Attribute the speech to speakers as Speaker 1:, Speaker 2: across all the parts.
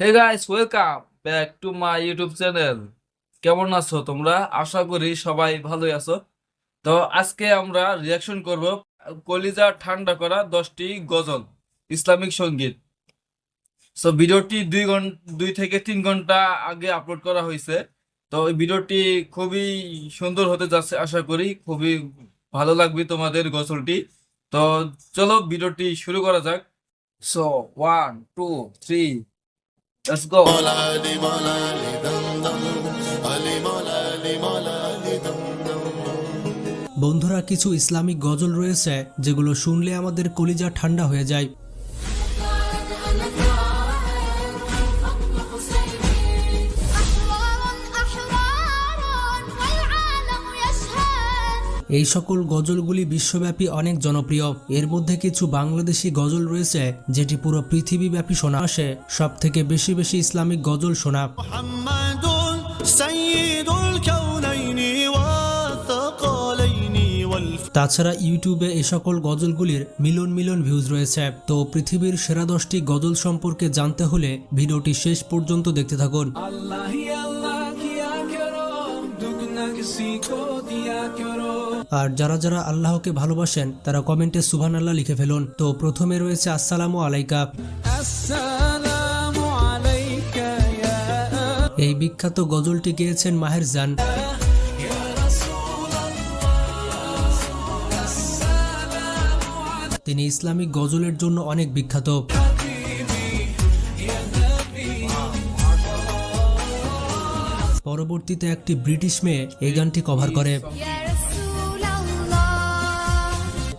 Speaker 1: Hey guys welcome back to my YouTube channel কেমন আছো তোমরা? আশা করি সবাই ভালোই আছো। তো আজকে আমরা রিয়াকশন করব কলিজা ঠান্ডা করা দশটি গজল, ইসলামিক সংগীত। সো ভিডিওটি দুই ঘণ্টা দুই থেকে তিন ঘণ্টা আগে আপলোড করা হয়েছে। তো এই ভিডিওটি খুবই সুন্দর হতে যাচ্ছে, আশা করি খুবই ভালো লাগবে তোমাদের গজলটি। তো চলো ভিডিওটি শুরু করা যাক। So one two three let's go.
Speaker 2: বন্ধুরা কিছু ইসলামিক গজল রয়েছে যেগুলো শুনলে আমাদের কলিজা ঠান্ডা হয়ে যায় এই সকল গজলগুলি বিশ্বব্যাপী অনেক জনপ্রিয়। এর মধ্যে কিছু বাংলাদেশি গজল রয়েছে যেটি পুরো পৃথিবীব্যাপী শোনা আসে। সব থেকে বেশি বেশি ইসলামিক গজল শোনা। তাছাড়া ইউটিউবে এ সকল গজলগুলির মিলন মিলন ভিউজ রয়েছে। তো পৃথিবীর সেরা দশটি গজল সম্পর্কে জানতে হলে ভিডিওটি শেষ পর্যন্ত দেখতে থাকুন।
Speaker 3: আল্লাহ
Speaker 2: আর যারা যারা আল্লাহকে ভালোবাসেন তারা কমেন্টে সুভান আল্লাহ লিখে ফেলুন। তো প্রথমে রয়েছে আসসালামু আলাইকা। এই বিখ্যাত গজলটি গেয়েছেন মাহের জান। তিনি ইসলামিক গজলের জন্য অনেক বিখ্যাত। পরবর্তীতে একটি ব্রিটিশ মেয়ে এই গানটি কভার করে।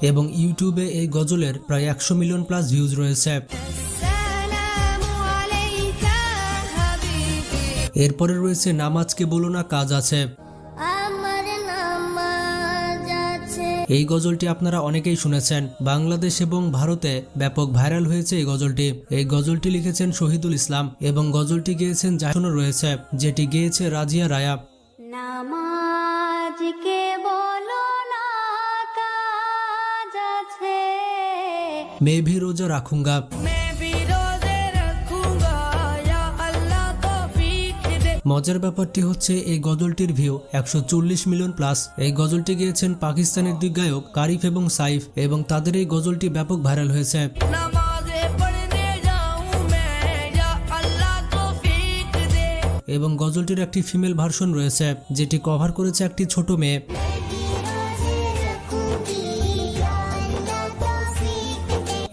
Speaker 2: এবং ইউটিউবে এই গজলের প্রায় একশো মিলিয়ন প্লাস ভিউজ রয়েছে। এরপরে রয়েছে নামাজকে বলো না কাজ আছে। এই গজলটি আপনারা অনেকেই শুনেছেন। বাংলাদেশ এবং ভারতে ব্যাপক ভাইরাল হয়েছে এই গজলটি। এই গজলটি লিখেছেন শহীদুল ইসলাম এবং গজলটি গেয়েছেন জাহনও রয়েছে যেটি গেয়েছে রাজিয়া রায়া। নামাজকে
Speaker 4: मैं भी रोजे रखूंगा या अल्लाह तौफीक दे
Speaker 2: মজার ব্যাপারটি হচ্ছে এই গজলটির ভিউ একশো মিলিয়ন প্লাস এই গজলটি গেয়েছেন পাকিস্তানের দুই গায়ক কারিফ এবং সাইফ এবং তাদের এই গজলটি ব্যাপক ভাইরাল হয়েছে
Speaker 4: नमाज़े पढ़ने जाऊं मैं या अल्लाह तौफीक दे
Speaker 2: এবং গজলটির একটি ফিমেল ভার্সন রয়েছে যেটি কভার করেছে একটি ছোট মেয়ে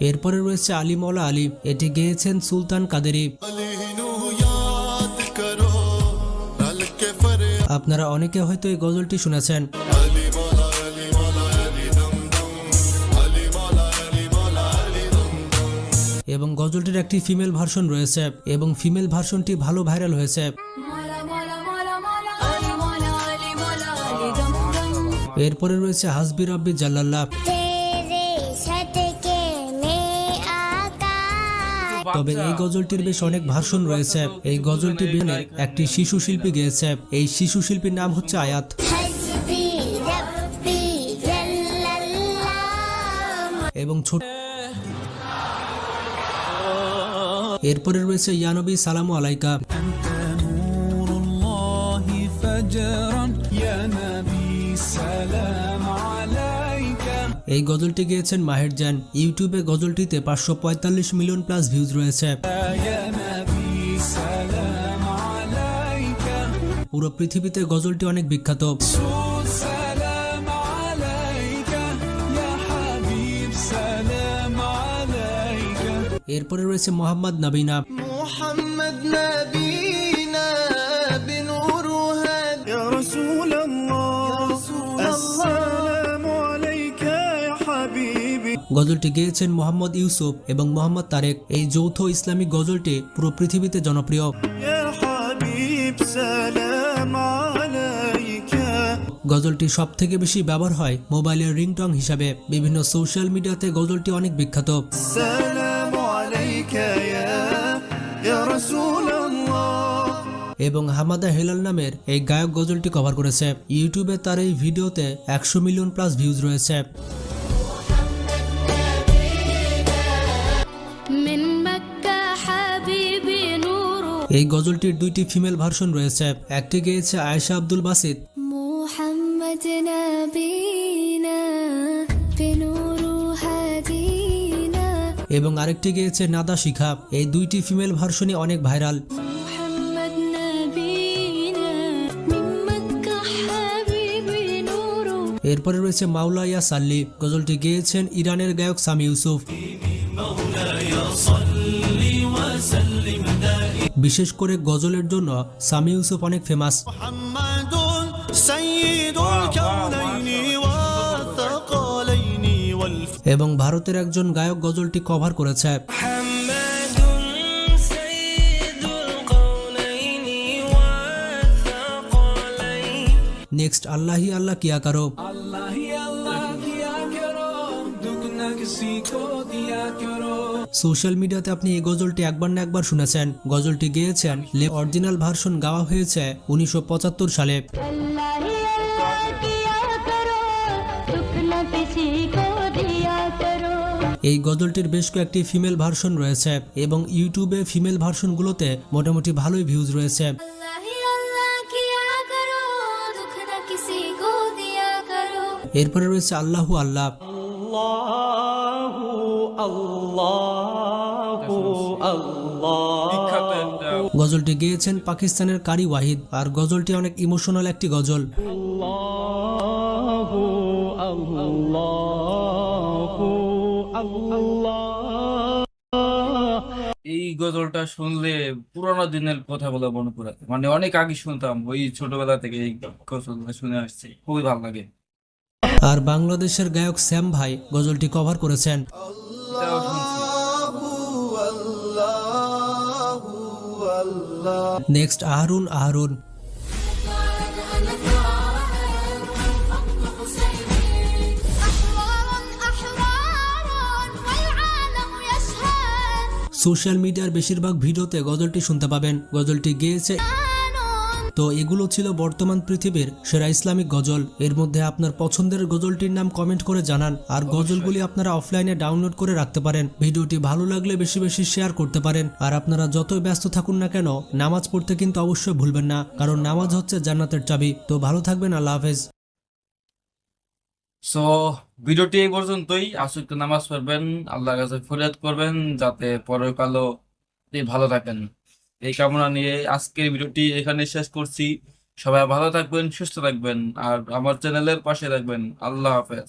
Speaker 2: এরপরে রয়েছে আলিমওয়ালা আলী। এটি গেয়েছেন সুলতান কাদেরি। আপনারা অনেকে হয়তো এই গজলটি শুনেছেন। এবং গজলটির একটি ফিমেল ভার্সন রয়েছে এবং ফিমেল ভার্সনটি ভালো ভাইরাল হয়েছে। এরপরে রয়েছে হাসবির আব্বি জাল্লাল্লাহ। তবে এই গজলটির বেশ অনেক ভাষণ রয়েছে। এই গজলটি বিনে একটি শিশু শিল্পী গেয়েছে। এই শিশু শিল্পীর নাম হচ্ছে আয়াত। এবং ছোট এরপরে রয়েছে ইয়ানবী সালাম আলাইকা। এই গজলটি গিয়েছেন মাহের জান। ইউটিউবে গজলটিতে পাঁচশো পঁয়তাল্লিশ মিলিয়ন প্লাস ভিউজ রয়েছে। পুরো পৃথিবীতে গজলটি অনেক বিখ্যাত। এরপরে রয়েছে মোহাম্মদ নবীনা।
Speaker 5: মোহাম্মদ নবী
Speaker 2: গজলটি গেয়েছেন মোহাম্মদ ইউসুফ এবং মোহাম্মদ তারেক। এই যৌথ ইসলামিক গজলটি পুরো পৃথিবীতে জনপ্রিয়। গজলটি সব থেকে বেশি ব্যবহার হয় মোবাইলের রিংটং হিসাবে। বিভিন্ন সোশ্যাল মিডিয়াতে গজলটি অনেক বিখ্যাত। এবং হামাদা হেলাল নামের এই গায়ক গজলটি কভার করেছে। ইউটিউবে তার এই ভিডিওতে একশো মিলিয়ন প্লাস ভিউজ রয়েছে। এই গজলটির দুইটি ফিমেল ভার্সন রয়েছে। একটি গেয়েছে আয়েশা আব্দুল
Speaker 6: বাসিদ
Speaker 2: এবং আরেকটি গেয়েছে নাদা শিখা। এই দুইটি ফিমেল ভার্সনই অনেক ভাইরাল। এরপরে রয়েছে মাওলাইয়া সাল্লি। গজলটি গেয়েছেন ইরানের গায়ক সামি ইউসুফ। বিশেষ করে গজলের জন্য সামি ইউসুফ অনেক ফেমাস এবং ভারতের একজন গায়ক গজলটি কভার করেছে। নেক্সট আল্লাহি আল্লাহ কিয়া
Speaker 3: কারও। আল্লাহি
Speaker 2: সোশ্যাল মিডিয়াতে আপনি এই গজলটি একবার না একবার শুনেছেন। গজলটি গেয়েছেন লে অরিজিনাল ভার্সন গাওয়া হয়েছে উনিশশো
Speaker 6: পঁচাত্তর সালে।
Speaker 2: এই গজলটির বেশ কয়েকটি ফিমেল ভার্সন রয়েছে এবং ইউটিউবে ফিমেল ভার্সনগুলোতে মোটামুটি ভালোই ভিউজ রয়েছে। এরপরে রয়েছে আল্লাহু। আল্লাহ গজলটি গেয়েছেন পাকিস্তানের কারি ওয়াহিদ আর গজলটি অনেক ইমোশনাল একটি গজল।
Speaker 1: এই গজলটা শুনলে পুরোনো দিনের কথাগুলো মনে পড়ে মানে অনেক আগে শুনতাম ওই ছোটবেলা থেকে এই গজলটা শুনে আসছি। খুবই ভালো লাগে।
Speaker 2: আর বাংলাদেশের গায়ক শ্যাম ভাই গজলটি কভার করেছেন। নেক্সট আহরুন আহরুন সোশ্যাল মিডিয়ার বেশিরভাগ ভিডিওতে গজলটি শুনতে পাবেন। গজলটি গিয়েছে তো এগুলো ছিল বর্তমান পৃথিবীর সেরা ইসলামিক গজল। এর মধ্যে আপনার পছন্দের গজলটির নাম কমেন্ট করে জানান, আর গজলগুলি আপনারা অফলাইনে ডাউনলোড করে রাখতে পারেন। ভিডিওটি ভালো লাগলে বেশি বেশি শেয়ার করতে পারেন, আর আপনারা যতই ব্যস্ত থাকুন না কেন, নামাজ পড়তে কিন্তু অবশ্যই ভুলবেন না, কারণ নামাজ হচ্ছে জান্নাতের চাবি। তো ভালো থাকবেন, আল্লাহ হাফেজ।
Speaker 1: সো ভিডিওটি এই পর্যন্তই। আসুক নামাজ পড়বেন, আল্লাহর কাছে ফরিয়াদ করবেন, যাতে পরকালও ভালো থাকেন। এই কামনা নিয়ে আজকের ভিডিওটি এখানে শেষ করছি। সবাই ভালো থাকবেন, সুস্থ থাকবেন, আর আমার চ্যানেলের পাশে থাকবেন। আল্লাহ হাফেজ।